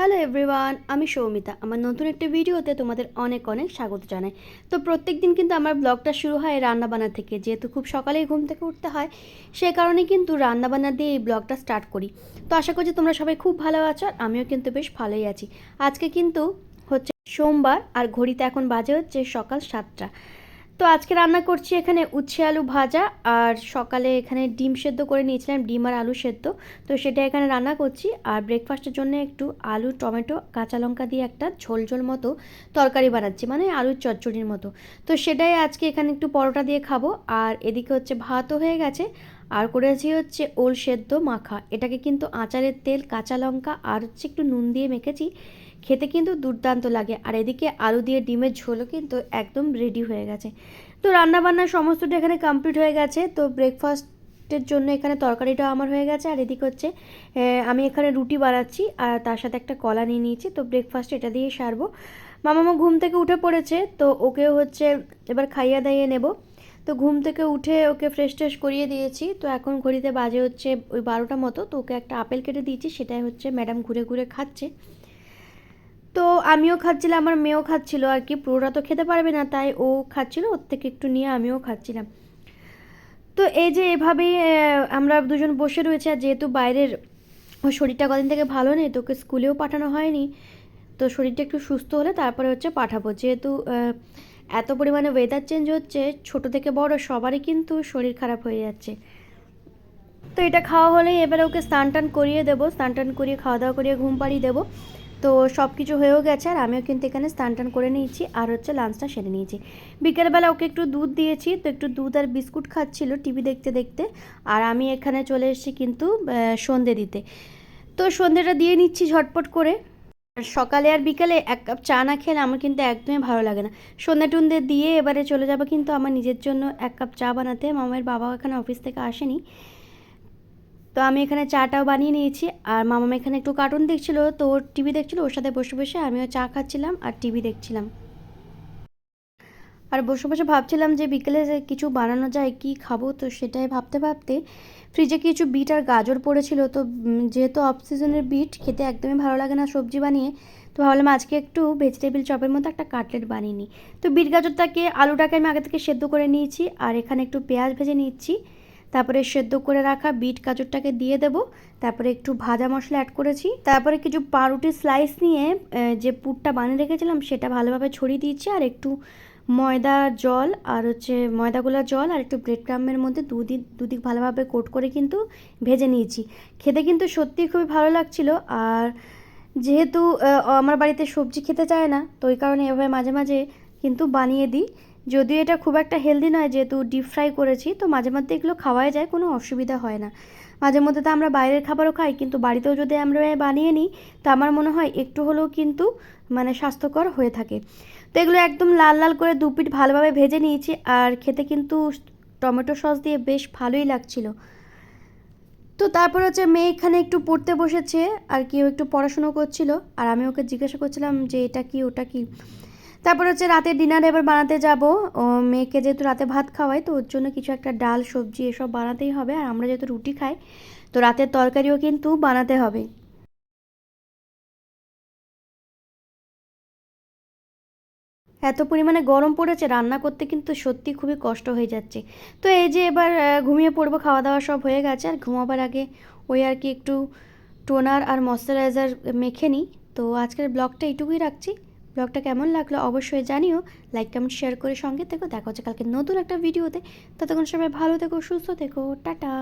Hello everyone আমি সৌমিতা। আমার নতুন একটি ভিডিওতে তোমাদের অনেক অনেক স্বাগত জানাই। তো প্রত্যেক দিন কিন্তু আমার ব্লগটা শুরু হয় রান্নাবান্না থেকে। যেহেতু খুব সকালেই ঘুম থেকে উঠতে হয়, সে কারণে কিন্তু রান্নাবান্না দিয়ে এই ব্লগটা স্টার্ট করি। তো আশা করছি তোমরা সবাই খুব ভালো আছো আর আমিও কিন্তু বেশ ভালোই আছি। আজকে কিন্তু হচ্ছে সোমবার আর ঘড়িতে এখন বাজে হচ্ছে সকাল সাতটা। তো আজকে রান্না করছি এখানে উচ্ছে আলু ভাজা আর সকালে এখানে ডিম সেদ্ধ করে নিয়েছিলাম, ডিম আর আলু সেদ্ধ। তো সেটা এখানে রান্না করছি আর ব্রেকফাস্টের জন্য একটু আলু, টমেটো, কাঁচা লঙ্কা দিয়ে একটা ঝোল ঝোল মতো তরকারি বানাচ্ছি মানে আলুর চচ্চড়ির মতো। তো সেটাই আজকে এখানে একটু পরোটা দিয়ে খাব আর এদিকে হচ্ছে ভাতও হয়ে গেছে আর করেছি হচ্ছে ওল সেদ্ধ মাখা। এটাকে কিন্তু আচারের তেল, কাঁচা লঙ্কা আর হচ্ছে একটু নুন দিয়ে মেখেছি। খেতে কিন্তু দুর্দান্ত লাগে। আর এদিকে আলু দিয়ে ডিমের ঝোলও কিন্তু একদম রেডি হয়ে গেছে। তো রান্নাবান্না সমস্তটা এখানে কমপ্লিট হয়ে গেছে। তো ব্রেকফাস্টের জন্য এখানে তরকারিটা আমার হয়ে গেছে। আর এদিকে হচ্ছে আমি এখানে রুটি বানাচ্ছি। আর তার সাথে একটা কলা নিয়ে নিয়েছি। তো ব্রেকফাস্ট এটা দিয়ে সারবো। মামামা ঘুম থেকে উঠে পড়েছে। তো ওকে হচ্ছে এবার খাইয়ে দাইয়ে নেব। তো ঘুম থেকে উঠে ওকে ফ্রেশ ট্রেশ করিয়ে দিয়েছি। তো এখন ঘড়িতে বাজে হচ্ছে ওই বারোটা মতো। তো ওকে একটা আপেল কেটে দিয়েছি, সেটাই হচ্ছে ম্যাডাম ঘুরে ঘুরে খাচ্ছে। তো আমিও খাচ্ছিলাম, আমার মেয়েও খাচ্ছিল আর কি। পুরোটা তো খেতে পারবে না, তাই ও খাচ্ছিল, ওর থেকে একটু নিয়ে আমিও খাচ্ছিলাম। তো এই যে এভাবেই আমরা দুজন বসে রয়েছে আর যেহেতু বাইরের শরীরটা কদিন থেকে ভালো নেই তোকে স্কুলেও পাঠানো হয়নি। তো শরীরটা একটু সুস্থ হলে তারপরে হচ্ছে পাঠাবো। যেহেতু এত পরিমাণে ওয়েদার চেঞ্জ হচ্ছে, ছোট থেকে বড় সবারই কিন্তু শরীর খারাপ হয়ে যাচ্ছে। তো এটা খাওয়া হলেই এবারে ওকে স্নান টান করিয়ে দেবো, স্নান টান করিয়ে খাওয়া দাওয়া করিয়ে ঘুম পাড়িয়ে দেবো। তো সব কিছু হয়েও গেছে আর আমিও কিন্তু এখানে স্নান টান করে নিয়েছি আর হচ্ছে লাঞ্চটা সেরে নিয়েছি। বিকেলবেলা ওকে একটু দুধ দিয়েছি, তো একটু দুধ আর বিস্কুট খাচ্ছিল টিভি দেখতে দেখতে। আর আমি এখানে চলে এসেছি কিন্তু সন্ধে দিতে। তো সন্ধেটা দিয়ে নিচ্ছি ঝটপট করে। সকালে আর বিকালে এক কাপ চা না খেলে আমার কিন্তু একদমই ভালো লাগে না। সন্ধ্যা টুন্দে দিয়ে এবারে চলে যাব কিন্তু আমার নিজের জন্য এক কাপ চা বানাতে। মামার বাবাও এখানে অফিস থেকে আসেনি। তো আমি এখানে চাটাও বানিয়ে নিয়েছি। আর মামাম এখানে একটু কার্টুন দেখছিল, তো টিভি দেখছিল, ওর সাথে বসে বসে আমিও চা খাচ্ছিলাম আর টিভি দেখছিলাম। আর বসে বসে ভাবছিলাম যে বিকেলে কিছু বানানো যায়, কি খাব? তো সেটাই ভাবতে ভাবতে ফ্রিজে কিছু বিট আর গাজর পড়েছিল। তো যেহেতু অফ সিজনের বিট, খেতে একদমই ভালো লাগে না সবজি বানিয়ে, তো ভাবলাম আজকে একটু ভেজিটেবিল চপের মতো একটা কাটলেট বানিয়ে নিই। তো বিট গাজরটাকে, আলুটাকে আমি আগে থেকে সেদ্ধ করে নিয়েছি, আর এখানে একটু পেঁয়াজ ভেজে নিচ্ছি। তারপরে সেদ্ধ করে রাখা বিট গাজরটাকে দিয়ে দেব। তারপরে একটু ভাজা মশলা অ্যাড করেছি। তারপরে কিছু পাউরুটির স্লাইস নিয়ে যে পুরটা বানিয়ে রেখেছিলাম, সেটা ভালোভাবে ছড়িয়ে দিয়েছি, আর একটু ময়দা, জল আর হচ্ছে ময়দাগুলো জল আর একটু ব্রেড ক্রামের মধ্যে দুদিক দুদিক ভালোভাবে কোট করে কিন্তু ভেজে নিয়েছি। খেতে কিন্তু সত্যিই খুবই ভালো লাগছিল আর যেহেতু আমার বাড়িতে সবজি খেতে চায় না, তো ওই কারণে এভাবে মাঝে মাঝে কিন্তু বানিয়ে দিই। যদিও এটা খুব একটা হেলদি নয়, যেহেতু ডিপ ফ্রাই করেছি, তো মাঝে মধ্যে এগুলো খাওয়াই যায়, কোনো অসুবিধা হয় না। মাঝে মধ্যে তো আমরা বাইরের খাবারও খাই, কিন্তু বাড়িতেও যদি আমরা বানিয়ে নিই, তো আমার মনে হয় একটু হলেও কিন্তু মানে স্বাস্থ্যকর হয়ে থাকে। তো এগুলো একদম লাল লাল করে দু পিঠ ভালোভাবে ভেজে নিয়েছি, আর খেতে কিন্তু টমেটো সস দিয়ে বেশ ভালোই লাগছিল। তো তারপর হচ্ছে মেয়ে এখানে একটু পড়তে বসেছে, আর কেউ একটু পড়াশুনো করছিল, আর আমি ওকে জিজ্ঞাসা করছিলাম যে এটা কি, ওটা কি? তারপর হচ্ছে রাতে ডিনার এবার বানাতে যাব। মেয়েকে যেহেতু রাতে ভাত খাওয়াই, তো ওর জন্য কিছু একটা ডাল, সবজি এসব বানাতেই হবে। আর আমরা যেহেতু রুটি খাই, তো রাতের তরকারিও কিন্তু বানাতে হবে। এত পরিমাণে গরম পড়েছে, রান্না করতে কিন্তু সত্যি খুবই কষ্ট হয়ে যাচ্ছে। তো এই যে এবার ঘুমিয়ে পড়ব খাওয়া দাওয়া সব হয়ে গেছে। আর ঘুমাবার আগে ওই আর কি একটু টোনার আর ময়শ্চারাইজার মেখে নিই। তো আজকের ব্লগটা এইটুকুই রাখছি। ব্লগটা কেমন লাগল অবশ্যই জানিও। লাইক কমেন্ট শেয়ার করে সঙ্গে থেকো। দেখা হচ্ছে কালকে নতুন একটা ভিডিওতে ততক্ষণ সবাই ভালো থেকো, সুস্থ থেকো। টাটা।